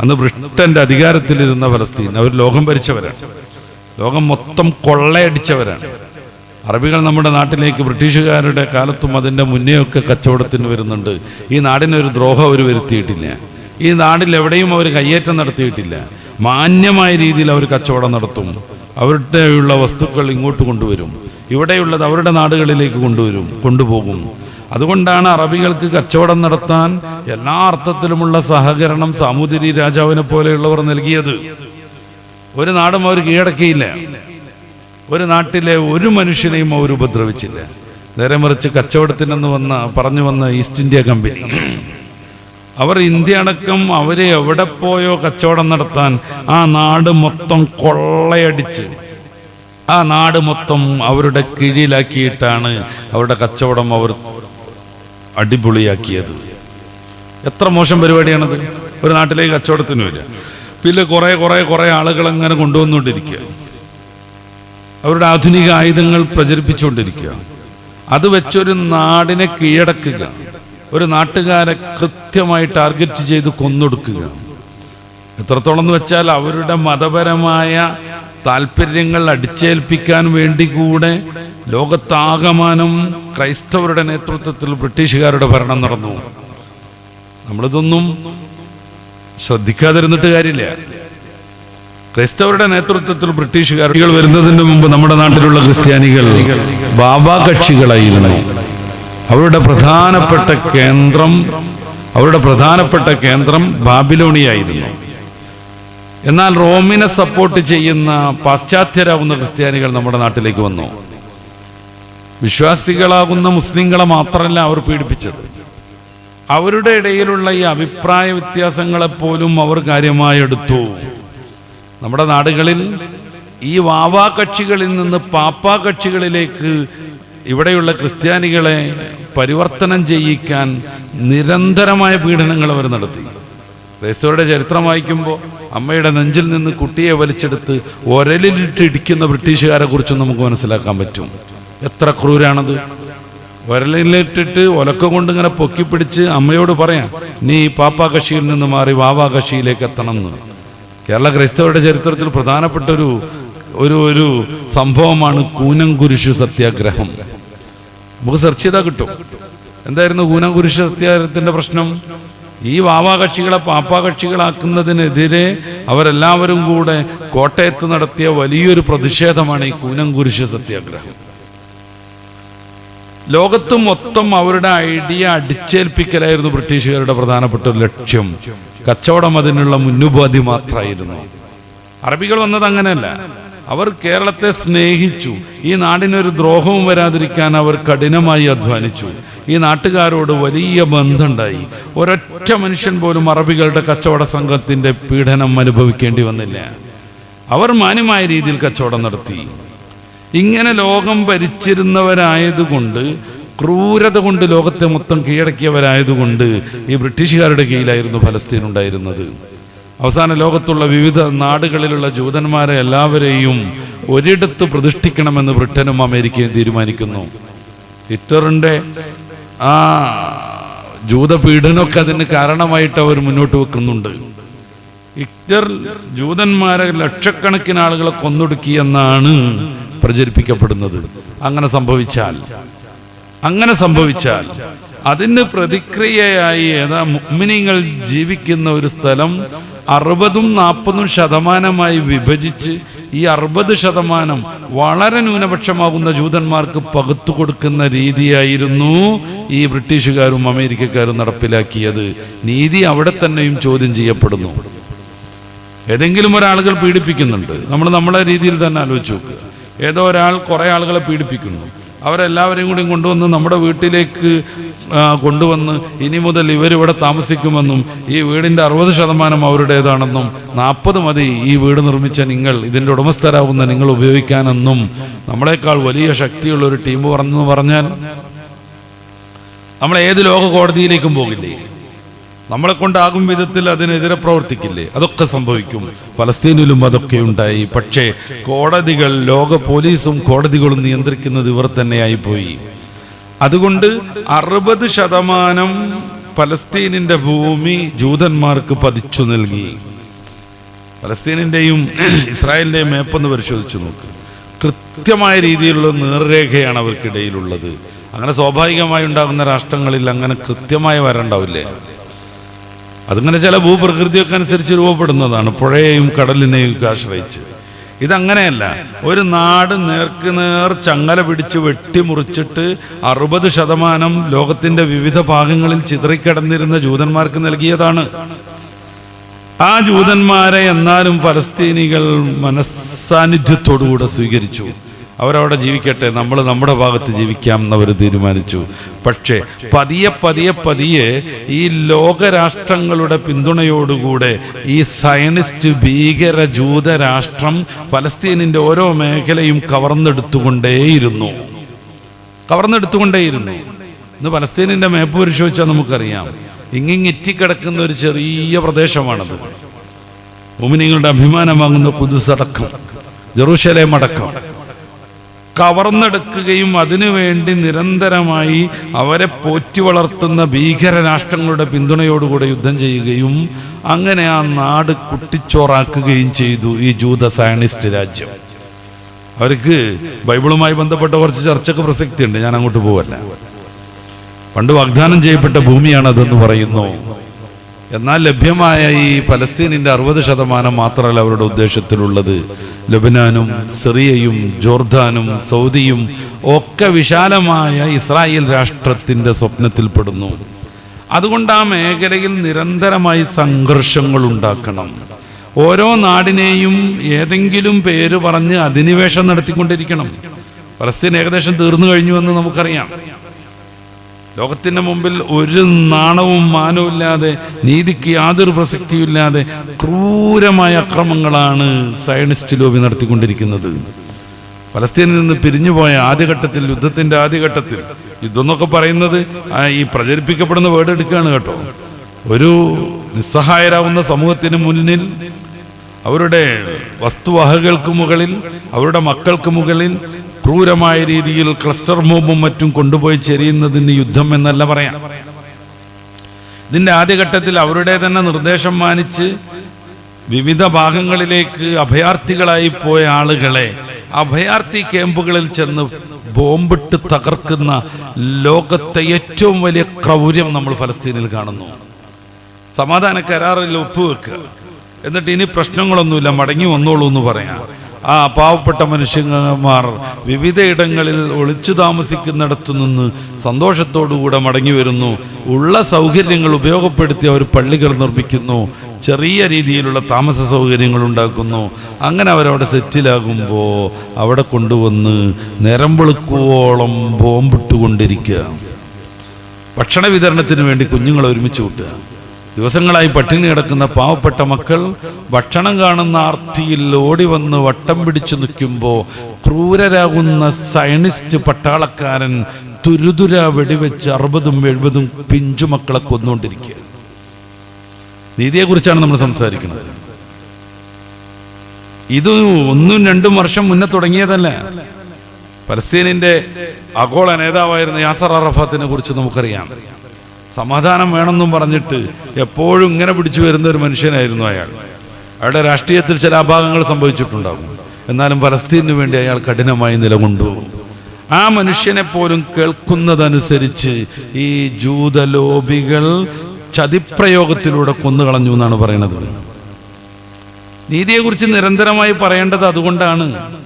അന്ന് ബ്രിട്ടന്റെ അധികാരത്തിലിരുന്ന ഫലസ്തീൻ അവർ ലോകം ഭരിച്ചവരാണ്. ലോകം മൊത്തം കൊള്ളയടിച്ചവരാണ്. അറബികൾ നമ്മുടെ നാട്ടിലേക്ക് ബ്രിട്ടീഷുകാരുടെ കാലത്തും അതിന്റെ മുന്നേയൊക്കെ കച്ചവടത്തിന് വരുന്നുണ്ട്. ഈ നാടിനൊരു ദ്രോഹം അവർ വരുത്തിയിട്ടില്ല. ഈ നാടിൽ എവിടെയും അവർ കയ്യേറ്റം നടത്തിയിട്ടില്ല. മാന്യമായ രീതിയിൽ അവർ കച്ചവടം നടത്തും. അവരുടെയുള്ള വസ്തുക്കൾ ഇങ്ങോട്ട് കൊണ്ടുവരും. ഇവിടെയുള്ളത് അവരുടെ നാടുകളിലേക്ക് കൊണ്ടുവരും കൊണ്ടുപോകും. അതുകൊണ്ടാണ് അറബികൾക്ക് കച്ചവടം നടത്താൻ എല്ലാ അർത്ഥത്തിലുമുള്ള സഹകരണം സാമൂതിരി രാജാവിനെ പോലെയുള്ളവർ നൽകിയത്. ഒരു നാടും അവർ കീഴടക്കിയില്ല. ഒരു നാട്ടിലെ ഒരു മനുഷ്യനെയും അവർ ഉപദ്രവിച്ചില്ല. നേരെ മറിച്ച് കച്ചവടത്തിനെന്ന് വന്ന പറഞ്ഞു വന്ന ഈസ്റ്റ് ഇന്ത്യ കമ്പനി. അവർ ഇന്ത്യ അടക്കം അവരെ എവിടെ പോയോ കച്ചവടം നടത്താൻ ആ നാട് മൊത്തം കൊള്ളയടിച്ച് ആ നാട് മൊത്തം അവരുടെ കീഴിലാക്കിയിട്ടാണ് അവരുടെ കച്ചവടം അവർ അടിപൊളിയാക്കിയത്. എത്ര മോശം പരിപാടിയാണത്? ഒരു നാട്ടിലേക്ക് കച്ചവടത്തിന് വരിക പിന്നെ കുറേ കുറേ കുറേ ആളുകൾ അങ്ങനെ കൊണ്ടുവന്നുകൊണ്ടിരിക്കുക. അവരുടെ ആധുനിക ആയുധങ്ങൾ പ്രചരിപ്പിച്ചുകൊണ്ടിരിക്കുക. അത് വെച്ചൊരു നാടിനെ കീഴടക്കുക. ഒരു നാട്ടുകാരെ കൃത്യമായി ടാർഗറ്റ് ചെയ്ത് കൊന്നൊടുക്കുക. എത്രത്തോളം എന്ന് വെച്ചാൽ അവരുടെ മതപരമായ താല്പര്യങ്ങൾ അടിച്ചേൽപ്പിക്കാൻ വേണ്ടി കൂടെ ലോകത്താകമാനം ക്രൈസ്തവരുടെ നേതൃത്വത്തിൽ ബ്രിട്ടീഷുകാരുടെ ഭരണം നടന്നു. നമ്മളിതൊന്നും ശ്രദ്ധിക്കാതിരുന്നിട്ട് കാര്യമില്ല. ക്രൈസ്തവരുടെ നേതൃത്വത്തിൽ ബ്രിട്ടീഷുകാർ വരുന്നതിന് മുമ്പ് നമ്മുടെ നാട്ടിലുള്ള ക്രിസ്ത്യാനികൾ ബാബാ കക്ഷികളായിരുന്നു. അവരുടെ പ്രധാനപ്പെട്ട കേന്ദ്രം അവരുടെ പ്രധാനപ്പെട്ട കേന്ദ്രം ബാബിലോണിയായിരുന്നു. എന്നാൽ റോമിനെ സപ്പോർട്ട് ചെയ്യുന്ന പാശ്ചാത്യരാകുന്ന ക്രിസ്ത്യാനികൾ നമ്മുടെ നാട്ടിലേക്ക് വന്നു. വിശ്വാസികളാകുന്ന മുസ്ലിങ്ങളെ മാത്രമല്ല അവർ പീഡിപ്പിച്ചത്. അവരുടെ ഇടയിലുള്ള ഈ അഭിപ്രായ വ്യത്യാസങ്ങളെപ്പോലും അവർ കാര്യമായി എടുത്തു. നമ്മുടെ നാടുകളിൽ ഈ വാവാ കക്ഷികളിൽ നിന്ന് പാപ്പാ കക്ഷികളിലേക്ക് ഇവിടെയുള്ള ക്രിസ്ത്യാനികളെ പരിവർത്തനം ചെയ്യിക്കാൻ നിരന്തരമായ പീഡനങ്ങൾ അവർ നടത്തി. ക്രൈസ്തവരുടെ ചരിത്രം വായിക്കുമ്പോൾ അമ്മയുടെ നെഞ്ചിൽ നിന്ന് കുട്ടിയെ വലിച്ചെടുത്ത് ഒരലിലിട്ട് ഇടിക്കുന്ന ബ്രിട്ടീഷുകാരെ കുറിച്ചും നമുക്ക് മനസ്സിലാക്കാൻ പറ്റും. എത്ര ക്രൂരാണത്? വരലിലിട്ടിട്ട് ഒലക്ക കൊണ്ട് ഇങ്ങനെ പൊക്കി പിടിച്ച് അമ്മയോട് പറയാം നീ പാപ്പാ കക്ഷിയിൽ നിന്ന് മാറി വാവാ കക്ഷിയിലേക്ക് എത്തണം എന്ന്. കേരള ക്രൈസ്തവരുടെ ചരിത്രത്തിൽ പ്രധാനപ്പെട്ട ഒരു ഒരു ഒരു സംഭവമാണ് കൂനംകുരിശു സത്യാഗ്രഹം. നമുക്ക് സെർച്ച് ചെയ്താൽ കിട്ടും. എന്തായിരുന്നു കൂനംകുരിശു സത്യാഗ്രഹത്തിന്റെ പ്രശ്നം? ഈ വാവാ കക്ഷികളെ പാപ്പാ കക്ഷികളാക്കുന്നതിനെതിരെ അവരെല്ലാവരും കൂടെ കോട്ടയത്ത് നടത്തിയ വലിയൊരു പ്രതിഷേധമാണ് ഈ കൂനംകുരിശു സത്യാഗ്രഹം. ലോകത്ത് മൊത്തം അവരുടെ ഐഡിയ അടിച്ചേൽപ്പിക്കലായിരുന്നു ബ്രിട്ടീഷുകാരുടെ പ്രധാനപ്പെട്ട ഒരു ലക്ഷ്യം. കച്ചവടം അതിനുള്ള മുന്നുപാധി മാത്രമായിരുന്നു. അറബികൾ വന്നത് അങ്ങനെയല്ല. അവർ കേരളത്തെ സ്നേഹിച്ചു. ഈ നാടിനൊരു ദ്രോഹവും വരാതിരിക്കാൻ അവർ കഠിനമായി അധ്വാനിച്ചു. ഈ നാട്ടുകാരോട് വലിയ ബന്ധമുണ്ടായി. ഒരൊറ്റ മനുഷ്യൻ പോലും അറബികളുടെ കച്ചവട സംഘത്തിന്റെ പീഡനം അനുഭവിക്കേണ്ടി വന്നില്ല. അവർ മാന്യമായ രീതിയിൽ കച്ചവടം നടത്തി. ഇങ്ങനെ ലോകം ഭരിച്ചിരുന്നവരായതുകൊണ്ട് ക്രൂരത കൊണ്ട് ലോകത്തെ മൊത്തം കീഴടക്കിയവരായതുകൊണ്ട് ഈ ബ്രിട്ടീഷുകാരുടെ കീഴിലായിരുന്നു ഫലസ്തീൻ ഉണ്ടായിരുന്നത്. അവസാന ലോകത്തുള്ള വിവിധ നാടുകളിലുള്ള ജൂതന്മാരെ എല്ലാവരെയും ഒരിടത്ത് പ്രതിഷ്ഠിക്കണമെന്ന് ബ്രിട്ടനും അമേരിക്കയും തീരുമാനിക്കുന്നു. ഹിറ്ററിന്റെ ആ ജൂതപീഡനമൊക്കെ അതിന് കാരണമായിട്ട് അവർ മുന്നോട്ട് വെക്കുന്നുണ്ട്. ഹിറ്റർ ജൂതന്മാരെ ലക്ഷക്കണക്കിന് ആളുകളെ കൊന്നൊടുക്കിയെന്നാണ് പ്രചരിപ്പിക്കപ്പെടുന്നത്. അങ്ങനെ സംഭവിച്ചാൽ. അങ്ങനെ സംഭവിച്ചാൽ അതിന് പ്രതിക്രിയയായി ഏതാ മുഗ്മിനിങ്ങൾ ജീവിക്കുന്ന ഒരു സ്ഥലം അറുപതും നാൽപ്പതും ശതമാനമായി വിഭജിച്ച് ഈ അറുപത് ശതമാനം വളരെ ന്യൂനപക്ഷമാകുന്ന ജൂതന്മാർക്ക് പകുത്തു കൊടുക്കുന്ന രീതിയായിരുന്നു ഈ ബ്രിട്ടീഷുകാരും അമേരിക്കക്കാരും നടപ്പിലാക്കിയത്. നീതി അവിടെ തന്നെയും ചോദ്യം ചെയ്യപ്പെടുന്നു. ഏതെങ്കിലും ഒരാളുകൾ പീഡിപ്പിക്കുന്നുണ്ട്. നമ്മൾ നമ്മളെ രീതിയിൽ തന്നെ ആലോചിച്ച് നോക്കുക. ഏതോ ഒരാൾ കുറേ ആളുകളെ പീഡിപ്പിക്കുന്നു. അവരെല്ലാവരെയും കൂടി കൊണ്ടുവന്ന് നമ്മുടെ വീട്ടിലേക്ക് കൊണ്ടുവന്ന് ഇനി മുതൽ ഇവരിവിടെ താമസിക്കുമെന്നും ഈ വീടിന്റെ അറുപത് ശതമാനം അവരുടേതാണെന്നും നാൽപ്പത് മതി ഈ വീട് നിർമ്മിച്ച നിങ്ങൾ ഇതിന്റെ ഉടമസ്ഥരാകുന്ന നിങ്ങൾ ഉപയോഗിക്കാനെന്നും നമ്മളെക്കാൾ വലിയ ശക്തിയുള്ള ഒരു ടീം പറഞ്ഞു പറഞ്ഞാൽ നമ്മൾ ഏത് ലോക കോടതിയിലേക്കും പോകില്ലേ? നമ്മളെ കൊണ്ടാകും വിധത്തിൽ അതിനെതിരെ പ്രവർത്തിക്കില്ലേ? അതൊക്കെ സംഭവിക്കും. പലസ്തീനിലും അതൊക്കെ ഉണ്ടായി. പക്ഷേ കോടതികൾ ലോക പോലീസും കോടതികളും നിയന്ത്രിക്കുന്നത് ഇവർ തന്നെയായി പോയി. അതുകൊണ്ട് അറുപത് ശതമാനം പലസ്തീനിന്റെ ഭൂമി ജൂതന്മാർക്ക് പതിച്ചു നൽകി. പലസ്തീനിന്റെയും ഇസ്രായേലിന്റെയും മേപ്പൊന്ന് പരിശോധിച്ചു നോക്ക്. കൃത്യമായ രീതിയിലുള്ള നേർരേഖയാണ് അവർക്കിടയിലുള്ളത്. അങ്ങനെ സ്വാഭാവികമായി ഉണ്ടാകുന്ന രാഷ്ട്രങ്ങളിൽ അങ്ങനെ കൃത്യമായി വരണ്ടാവില്ലേ? അതിങ്ങനെ ചില ഭൂപ്രകൃതിയൊക്കെ അനുസരിച്ച് രൂപപ്പെടുന്നതാണ്. പുഴയെയും കടലിനെയും ഒക്കെ ആശ്രയിച്ച്. ഇതങ്ങനെയല്ല. ഒരു നാട് നേർക്ക് നേർ ചങ്ങല പിടിച്ച് വെട്ടിമുറിച്ചിട്ട് അറുപത് ശതമാനം ലോകത്തിന്റെ വിവിധ ഭാഗങ്ങളിൽ ചിതറിക്കിടന്നിരുന്ന ജൂതന്മാർക്ക് നൽകിയതാണ്. ആ ജൂതന്മാരെ എന്നാലും ഫലസ്തീനികൾ മനസ്സാന്നിധ്യത്തോടുകൂടെ സ്വീകരിച്ചു. അവരവിടെ ജീവിക്കട്ടെ. നമ്മൾ നമ്മുടെ ഭാഗത്ത് ജീവിക്കാം എന്നവർ തീരുമാനിച്ചു. പക്ഷേ പതിയെ പതിയെ പതിയെ ഈ ലോകരാഷ്ട്രങ്ങളുടെ പിന്തുണയോടുകൂടെ ഈ സയനിസ്റ്റ് ഭീകര ജൂത രാഷ്ട്രം ഫലസ്തീനിന്റെ ഓരോ മേഖലയും കവർന്നെടുത്തുകൊണ്ടേയിരുന്നു. കവർന്നെടുത്തുകൊണ്ടേയിരുന്നു. ഇന്ന് പലസ്തീനിന്റെ മേപ്പ് പരിശോധിച്ചാൽ നമുക്കറിയാം. ഇങ്ങിങ്ങിറ്റിക്കിടക്കുന്ന ഒരു ചെറിയ പ്രദേശമാണത്. മുമിനിങ്ങളുടെ അഭിമാനമാകുന്ന കുതിസടക്കം ജെറൂഷലേം അടക്കം. കവർന്നെടുക്കുകയും അതിനുവേണ്ടി നിരന്തരമായി അവരെ പോറ്റി വളർത്തുന്ന ഭീകര രാഷ്ട്രങ്ങളുടെ പിന്തുണയോടുകൂടെ യുദ്ധം ചെയ്യുകയും അങ്ങനെ ആ നാട് കുട്ടിച്ചോറാക്കുകയും ചെയ്തു ഈ ജൂത സയണിസ്റ്റ് രാജ്യം. അവർക്ക് ബൈബിളുമായി ബന്ധപ്പെട്ട കുറച്ച് ചർച്ചക്ക് പ്രസക്തിയുണ്ട്. ഞാൻ അങ്ങോട്ട് പോവല്ല. പണ്ട് വാഗ്ദാനം ചെയ്യപ്പെട്ട ഭൂമിയാണ് അതെന്ന് പറയുന്നു. എന്നാൽ ലഭ്യമായ ഈ പലസ്തീനിന്റെ അറുപത് ശതമാനം മാത്രമല്ല അവരുടെ ഉദ്ദേശത്തിലുള്ളത്. ലബനാനും സിറിയയും ജോർദാനും സൗദിയും ഒക്കെ വിശാലമായ ഇസ്രായേൽ രാഷ്ട്രത്തിന്റെ സ്വപ്നത്തിൽപ്പെടുന്നു അതുകൊണ്ട് ആ മേഖലയിൽ നിരന്തരമായി സംഘർഷങ്ങൾ ഉണ്ടാക്കണം. ഓരോ നാടിനെയും ഏതെങ്കിലും പേര് പറഞ്ഞ് അധിനിവേശം നടത്തിക്കൊണ്ടിരിക്കണം. പലസ്തീൻ ഏകദേശം തീർന്നു കഴിഞ്ഞു എന്ന് നമുക്കറിയാം. ലോകത്തിന്റെ മുമ്പിൽ ഒരു നാണവും മാനവും ഇല്ലാതെ നീതിക്ക് യാതൊരു പ്രസക്തിയുമില്ലാതെ ക്രൂരമായ അക്രമങ്ങളാണ് സയനിസ്റ്റ് ലോബി നടത്തിക്കൊണ്ടിരിക്കുന്നത്. പലസ്തീനിൽ നിന്ന് പിരിഞ്ഞുപോയ ആദ്യഘട്ടത്തിൽ യുദ്ധത്തിന്റെ ആദ്യഘട്ടത്തിൽ യുദ്ധം എന്നൊക്കെ പറയുന്നത് ഈ പ്രചരിപ്പിക്കപ്പെടുന്ന വേർഡ് എടുക്കുകയാണ് കേട്ടോ. ഒരു നിസ്സഹായരാകുന്ന സമൂഹത്തിന് മുന്നിൽ അവരുടെ വസ്തുവഹകൾക്ക് മുകളിൽ അവരുടെ മക്കൾക്ക് മുകളിൽ ക്രൂരമായ രീതിയിൽ ക്ലസ്റ്റർ ബോംബും മറ്റും കൊണ്ടുപോയി ചെറിയുന്നതിന് യുദ്ധം എന്നല്ല പറയാം. ഇതിന്റെ ആദ്യഘട്ടത്തിൽ അവരുടെ തന്നെ നിർദ്ദേശം മാനിച്ച് വിവിധ ഭാഗങ്ങളിലേക്ക് അഭയാർത്ഥികളായി പോയ ആളുകളെ അഭയാർത്ഥി ക്യാമ്പുകളിൽ ചെന്ന് ബോംബിട്ട് തകർക്കുന്ന ലോകത്തെ ഏറ്റവും വലിയ ക്രൗര്യം നമ്മൾ ഫലസ്തീനിൽ കാണുന്നു. സമാധാന കരാറിൽ ഒപ്പുവെക്കുക. എന്നിട്ട് ഇനി പ്രശ്നങ്ങളൊന്നുമില്ല മടങ്ങി വന്നോളൂ എന്ന് പറയാം. ആ പാവപ്പെട്ട മനുഷ്യന്മാർ വിവിധയിടങ്ങളിൽ ഒളിച്ചു താമസിക്കുന്നിടത്തു നിന്ന് സന്തോഷത്തോടുകൂടെ മടങ്ങി വരുന്നു. ഉള്ള സൗകര്യങ്ങൾ ഉപയോഗപ്പെടുത്തി അവർ പള്ളികൾ നിർമ്മിക്കുന്നു. ചെറിയ രീതിയിലുള്ള താമസ സൗകര്യങ്ങൾ ഉണ്ടാക്കുന്നു. അങ്ങനെ അവരവിടെ സെറ്റിലാകുമ്പോൾ അവിടെ കൊണ്ടുവന്ന് നേരം വെളുക്കുവോളം ബോംബിട്ടുകൊണ്ടിരിക്കുക. ഭക്ഷണ വിതരണത്തിന് വേണ്ടി കുഞ്ഞുങ്ങളെ ഒരുമിച്ച് കൂട്ടുക. ദിവസങ്ങളായി പട്ടിണി കിടക്കുന്ന പാവപ്പെട്ട മക്കൾ ഭക്ഷണം കാണുന്ന ആർത്തിയിൽ ഓടി വന്ന് വട്ടം പിടിച്ചു നിൽക്കുമ്പോൾ ക്രൂരരാകുന്ന സയനിസ്റ്റ് പട്ടാളക്കാരൻ തുരുതുര വെടിവെച്ച് അറുപതും എഴുപതും പിഞ്ചുമക്കളെ കൊന്നുകൊണ്ടിരിക്കുക നീതിയെക്കുറിച്ചാണ് നമ്മൾ സംസാരിക്കുന്നത്. ഇത് ഒന്നും രണ്ടും വർഷം മുന്നേ തുടങ്ങിയതല്ല? പലസ്തീനിന്റെ ആഗോള നേതാവായിരുന്ന യാസർ അറഫാത്തിനെ കുറിച്ച് നമുക്കറിയാം. സമാധാനം വേണമെന്നും പറഞ്ഞിട്ട് എപ്പോഴും ഇങ്ങനെ പിടിച്ചു വരുന്ന ഒരു മനുഷ്യനായിരുന്നു അയാൾ. അയാളുടെ രാഷ്ട്രീയത്തിൽ ചില അഭാഗങ്ങൾ സംഭവിച്ചിട്ടുണ്ടാകും. എന്നാലും ഫലസ്തീനു വേണ്ടി അയാൾ കഠിനമായി നിലകൊണ്ടു ആ മനുഷ്യനെ പോലും കേൾക്കുന്നതനുസരിച്ച് ഈ ജൂതലോബികൾ ചതിപ്രയോഗത്തിലൂടെ കൊന്നുകളഞ്ഞു എന്നാണ് പറയുന്നത് നീതിയെക്കുറിച്ച് നിരന്തരമായി പറയേണ്ടത് അതുകൊണ്ടാണ്.